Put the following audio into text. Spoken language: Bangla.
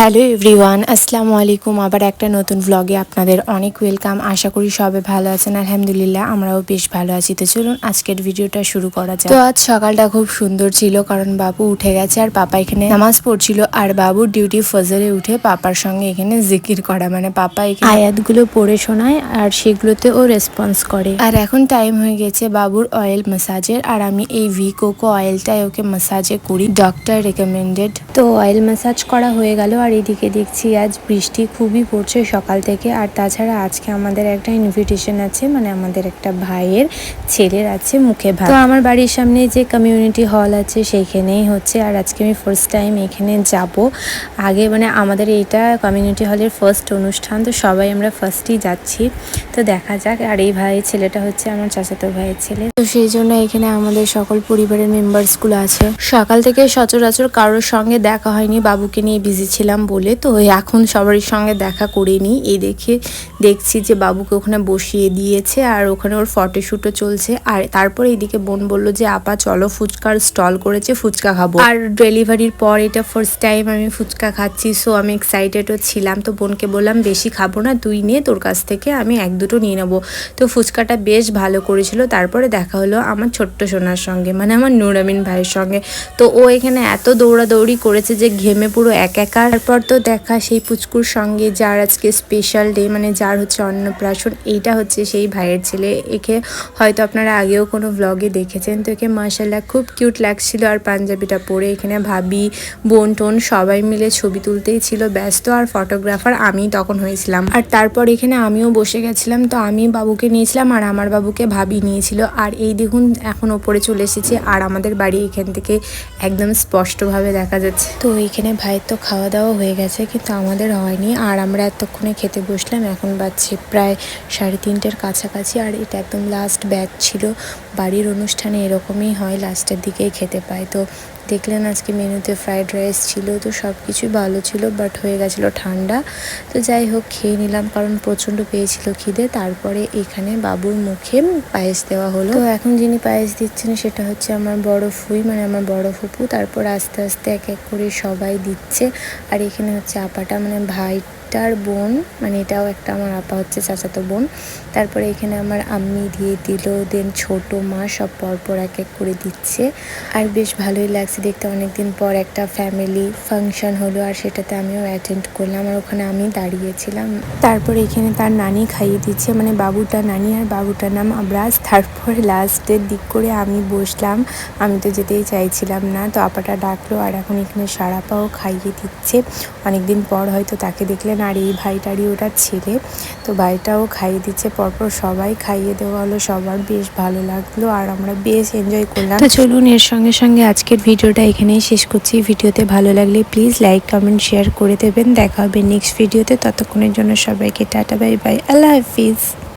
হ্যালো এভরিওয়ান, আসসালামু আলাইকুম। আবার একটা নতুন ভ্লগে আপনাদের অনেক ওয়েলকাম আশা করি সবাই ভালো আছেন। আলহামদুলিল্লাহ, আমরাও বেশ ভালো আছি। তো চলুন আজকের ভিডিওটা শুরু করা যাক। তো আজ সকালটা খুব সুন্দর ছিল, কারণ বাবু উঠে গেছে আর পাপা এখানে নামাজ পড়ছিল। আর বাবুর ডিউটি ফজরে উঠে পাপার সঙ্গে এখানে জিকির করা। মানে পাপা এখানে আয়াতগুলো পড়ে শোনায় আর সেগুলোতে ও রেসপন্স করে। আর এখন টাইম হয়ে গেছে বাবুর অয়েল ম্যাসাজের আর আমি এই ভি কোকো অয়েলটাই ওকে ম্যাসাজে করি। ডক্টর রেকমেন্ডেড তো অয়েল ম্যাসাজ করা হয়ে গেল আর এদিকে দেখছি আজ বৃষ্টি খুবই পড়ছে সকাল থেকে। আর তাছাড়া আজকে আমাদের একটা ইনভিটেশন আছে মানে আমাদের একটা ভাইয়ের, ছেলের আছে মুখে ভাত। তো আমার বাড়ির সামনে যে কমিউনিটি হল আছে সেইখানেই হচ্ছে। আর আজকে আমি ফার্স্ট টাইম এখানে যাব। আগে মানে আমাদের এইটা কমিউনিটি হলের ফার্স্ট অনুষ্ঠান, তো সবাই আমরা ফার্স্টই যাচ্ছি। তো দেখা যাক, আর এই ভাই ছেলেটা হচ্ছে আমার চাচাতো ভাইয়ের ছেলে। তো সেই জন্য এখানে আমাদের সকল পরিবারের মেম্বার্সগুলো আছে। সকাল থেকে সচরাচর কারোর সঙ্গে দেখা হয়নি, বাবুকে নিয়ে বিজি ছিলাম। বলে তো এখন সবারই সঙ্গে দেখা করিনি এই দেখে দেখছি যে বাবুকে ওখানে বসিয়ে দিয়েছে আর ওখানে ওর ফটোশ্যুটও চলছে। আর তারপর এইদিকে বোন বলল যে, আপা, চলো ফুচকার স্টল করেছে, ফুচকা খাব। আর ডেলিভারির পর এটা ফার্স্ট টাইম আমি ফুচকা খাচ্ছি সো আমি এক্সাইটেডও ছিলাম। তো বোনকে বললাম, বেশি খাব না, তুই নিয়ে তোর কাছ থেকে আমি এক দুটো নিয়ে নেব। তো ফুচকাটা বেশ ভালো করেছিল। তারপরে দেখা হলো আমার ছোট্ট সোনার সঙ্গে মানে আমার নুরামিন ভাইয়ের সঙ্গে। তো ও এখানে এত দৌড়াদৌড়ি করেছে যে ঘেমে পুরো এক একার তারপর তো দেখা সেই পুচকুর সঙ্গে যার আজকে স্পেশাল ডে মানে যার হচ্ছে অন্নপ্রাশন, এইটা হচ্ছে সেই ভাইয়ের ছেলে। একে হয়তো আপনারা আগেও কোনো ব্লগে দেখেছেন, তো একে মার্শাল্লাহ খুব কিউট লাগছিল আর পাঞ্জাবিটা পরে এখানে ভাবি, বোন টোন সবাই মিলে ছবি তুলতেই ছিল, ব্যস্ত আর ফটোগ্রাফার আমি তখন হয়েছিলাম। আর তারপর এখানে আমিও বসে গেছিলাম, তো আমি বাবুকে নিয়েছিলাম আর আমার বাবুকে ভাবি নিয়েছিল। আর এই দেখুন এখন ওপরে চলে এসেছে আর আমাদের বাড়ি এখান থেকে একদম স্পষ্টভাবে দেখা যাচ্ছে। তো এখানে ভাইয়ের তো খাওয়া দাওয়া হয়ে গেছে, কিন্তু আমাদের হয়নি। আর আমরা এতক্ষণে খেতে বসলাম, এখন বাজছে প্রায় সাড়ে তিনটের কাছাকাছি, আর এটা একদম লাস্ট ব্যাচ ছিল। বাড়ির অনুষ্ঠানে এরকমই হয় লাস্টের দিকেই খেতে পায়। তো দেখলেন আজকে মেনুতে ফ্রাইড রাইস ছিল, তো সব কিছুই ভালো ছিল বাট হয়ে গেছিল ঠান্ডা। তো যাই হোক, খেয়ে নিলাম, কারণ প্রচণ্ড পেয়েছিল খিদে। তারপরে এখানে বাবুর মুখে পায়েস দেওয়া হলো। তো এখন যিনি পায়েস দিচ্ছেন, সেটা হচ্ছে আমার বড় ফুই মানে আমার বড় ফুপু। তারপর আস্তে আস্তে এক এক করে সবাই দিচ্ছে। আর এখানে হচ্ছে আপাটা মানে ভাই এটার বোন মানে এটাও একটা আমার আপা হচ্ছে চাচাতো বোন। তারপরে এখানে আমার আম্মি দিয়ে দিল দেন ছোট মা সব পরপর এক এক করে দিচ্ছে। আর বেশ ভালোই লাগছে দেখতে, অনেকদিন পর একটা ফ্যামিলি ফাংশন হলো আর সেটাতে আমিও অ্যাটেন্ড করলাম আর ওখানে আমি দাঁড়িয়েছিলাম। তারপর এখানে তার নানি খাইয়ে দিচ্ছে মানে বাবুটা নানি আর বাবুটার নাম আবরাজ। তারপর লাস্টের দিক করে আমি বসলাম, আমি তো যেতেই চাইছিলাম না, তো আপাটা ডাকলো আর এখন এখানে সারাপাও খাইয়ে দিচ্ছে। অনেকদিন পর হয়তো তাকে দেখলেন আর এই ভাইটারই ওটা ছেলে। তো ভাইটাও খাইয়ে দিচ্ছে, পরপর সবাই খাইয়ে দেওয়া হলো, সবার বেশ ভালো লাগল আর আমরা বেশ এনজয় করলাম। চলুন এর সঙ্গে সঙ্গে আজকের ভিডিওটা এখানেই শেষ করছি। ভিডিওতে ভালো লাগলে প্লিজ লাইক কমেন্ট শেয়ার করে দেবেন। দেখা হবে নেক্সট ভিডিওতে ততক্ষণের জন্য সবাইকে টাটা বাই বাই আল্লাহ হাফিজ।